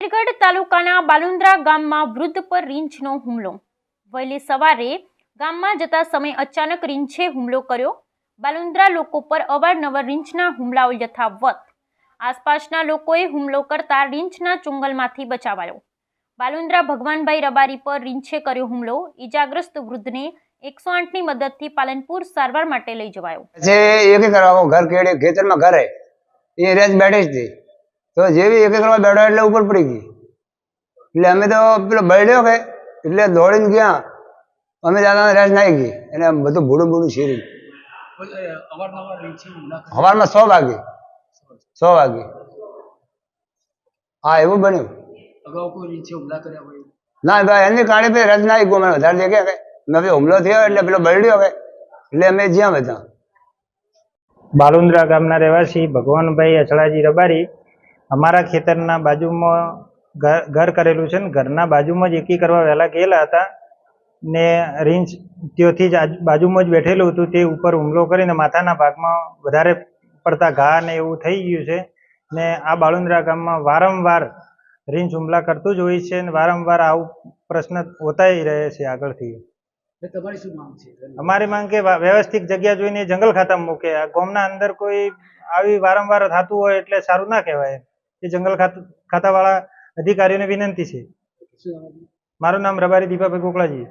ખેરગઢ તાલુકાના બાલુંદ્રા ગામમાં વૃદ્ધ પર રીંછનો હુમલો. વહેલી સવારે ગામમાં જતા સમયે અચાનક રીંછે હુમલો કર્યો. બાલુંદ્રા લોકો પર અવારનવાર રીંછના હુમલાઓ યથાવત. આસપાસના લોકોએ હુમલો કરતા રીંછના ચુંગલમાંથી બચાવાયો. બાલુંદ્રા ભગવાનભાઈ રબારી પર રીંછે કર્યો હુમલો. ઈજાગ્રસ્ત વૃદ્ધને એકસો આઠની મદદથી પાલનપુર સારવાર માટે લઈ જવાયો. જે એક ઘર કેડે ખેતરમાં ઘરે. એ રેજ બેઠી હતી. તો જેવી એક એક કરવા બેઠો એટલે ઉપર પડી ગઈ. એટલે અમે તો પેલો બળ્યો કે, એટલે દોડીને ગયા. અમે દાદા રેસ નાખી ગઈ. અને બધું ભૂડું ભૂડું શીરી. સવારમાં સો વાગે. સો વાગે. હા, એવું બન્યું. ના ભાઈ એની કારણે પછી રજ નાખી ગયો. વધારે દેખે કે, મેં હુમલો થયો એટલે પેલો બળ્યો કે, એટલે અમે જ્યાં બધા બાલુંદ્રા ગામના રહેવાસી ભગવાનભાઈ અચળાજી રબારી અમારા ખેતરના બાજુમાં ઘર ઘર કરેલું છે ને ઘરના બાજુમાં જ એકી કરવા વહેલા ગયેલા હતા ને રીંછ ત્યોથી જ બાજુમાં જ બેઠેલું હતું તે ઉપર હુમલો કરીને માથાના ભાગમાં વધારે પડતા ઘા ને એવું થઈ ગયું છે ને આ બાળુંદ્રા ગામમાં વારંવાર રીંછ હુમલા કરતું જ હોય છે ને વારંવાર આવું પ્રશ્ન હોતાય રહે છે આગળથી. તમારી શું માંગ છે? અમારી માંગ કે વ્યવસ્થિત જગ્યા જોઈને જંગલ ખાતા મૂકે. આ ગામના અંદર કોઈ આવી વારંવાર થતું હોય એટલે સારું ના કહેવાય. એ જંગલ ખાતું ખાતાવાળા અધિકારીઓને વિનંતી છે? મારું નામ રબારી દીપાભાઈ ગોકળાજી